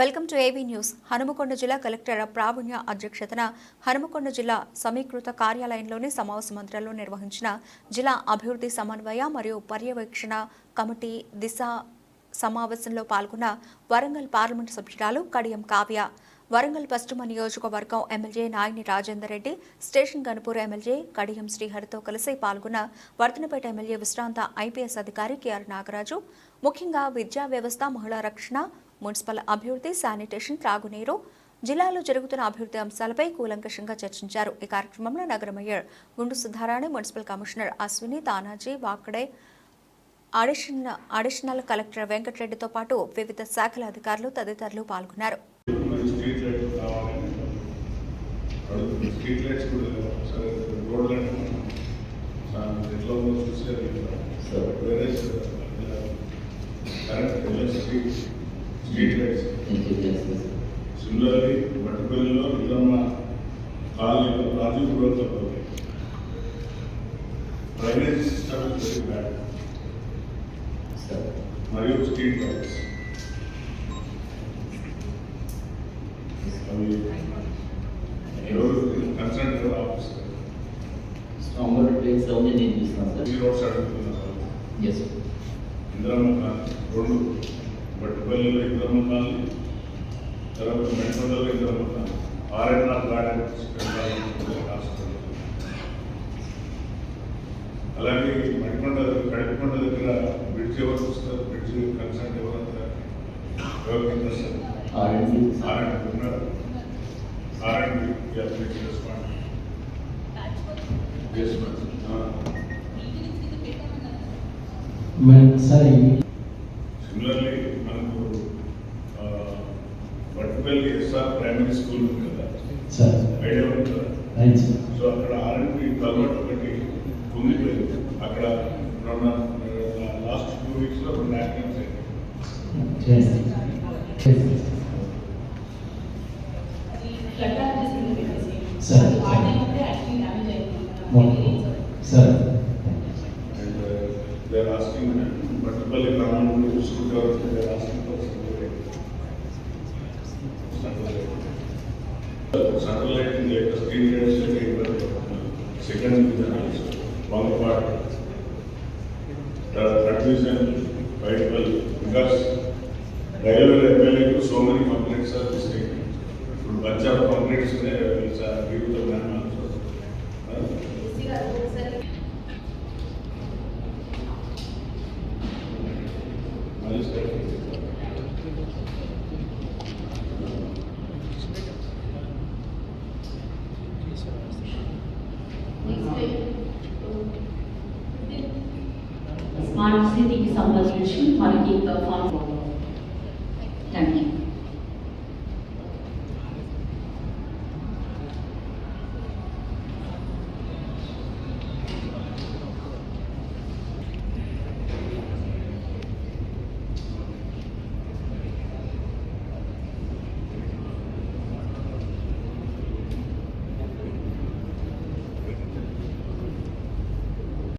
Welcome to AV news. Hanumakonda జిల్లా collector ప్రావీణ్య అధ్యక్షతన హనుమకొండ జిల్లా సమీకృత కార్యాలయంలోని సమావేశ మందిరంలో నిర్వహించిన జిల్లా అభివృద్ధి సమన్వయ మరియు పర్యవేక్షణ కమిటీ దిశ సమావేశంలో పాల్గొన్న వరంగల్ పార్లమెంటు సభ్యురాలు కడియం కావ్య. వరంగల్ పశ్చిమ నియోజకవర్గం MLA Nayini Rajender Reddy Station Ghanpur MLA Kadiyam శ్రీహరితో కలిసి పాల్గొన్న వర్ధనపేట ఎమ్మెల్యే విశ్రాంత ఐపీఎస్ అధికారి కెఆర్ నాగరాజు. ముఖ్యంగా విద్యా వ్యవస్థ మహిళా రక్షణ మున్సిపల్ అభివృద్ధి శానిటేషన్ త్రాగునీరు జిల్లాలో జరుగుతున్న అభివృద్ధి అంశాలపై కూలంకషంగా చర్చించారు. ఈ కార్యక్రమంలో నగర mayor Gundu Sudharani municipal commissioner Ashwini Tanaji Wakade additional additional collector వెంకటరెడ్డితో పాటు వివిధ శాఖల అధికారులు తదితరులు పాల్గొన్నారు. స్ట్రీట్ లైట్స్ కూడా సరే ఎట్లా ఉందో చూస్తే సార్. వేరే current electricity street lights similarly బట్టుపల్లిలో Illamma కాలనీలో రాజీవ్ గ్రోత్ అవుతుంది డ్రైనేజ్ సిస్టమ్ వెరీ బ్యాడ్ మరియు స్ట్రీట్ లైట్స్ అవి ఎవరు కన్సర్న్ ఎవరు ఆఫీసర్ స్ట్రాంగర్ ప్లేస్ అవన్నీ నేను చూస్తున్నాను సార్. ఈ రోడ్స్ అడుగుతున్నారు ఎస్ ఇందిరమ్మ కాలనీ రెండు బట్టుపల్లిలో ఇందిరమ్మ కాలనీ. తర్వాత ఇందిరమ్మ కాలనీ ఆర్ఎన్ఆర్ హాస్పిటల్ అలాగే మడికొండ కడికొండ దగ్గర బ్రిడ్జ్ ఎవరు వస్తారు? బ్రిడ్జ్ కన్సర్న్ ఎవరంతా ఎవరికి ఆర్ఎండి ఆర్ఎండ్ ఉన్నారు. ఆర్ఎండ్ respond. Similarly వట్టుపల్లి SR primary school ఉంది కదా సార్ ఐడియా ఉంది కదా రైట్ సార్ సో అక్కడ ఆర్ఎండ్బి కల్వర్ట్ ఒకటి కుంగిపోయింది అక్కడ లాస్ట్ టూ వీక్స్ లో రెండు యాక్సిడెంట్స్ అయ్యాయి చేస్తాను చేస్తాను sir. Sir and they are asking Vattupalli గ్రామం నుండి చూసుకుంటారు they are asking for central lighting latest screen lights second వంగపాట్ confusion Bayatapalli because railway ఎమ్మెల్యేకు so many complaints are district ఇప్పుడు bunch of complaints give the man also smart సిటీకి సంబంధించి మనకి form thank you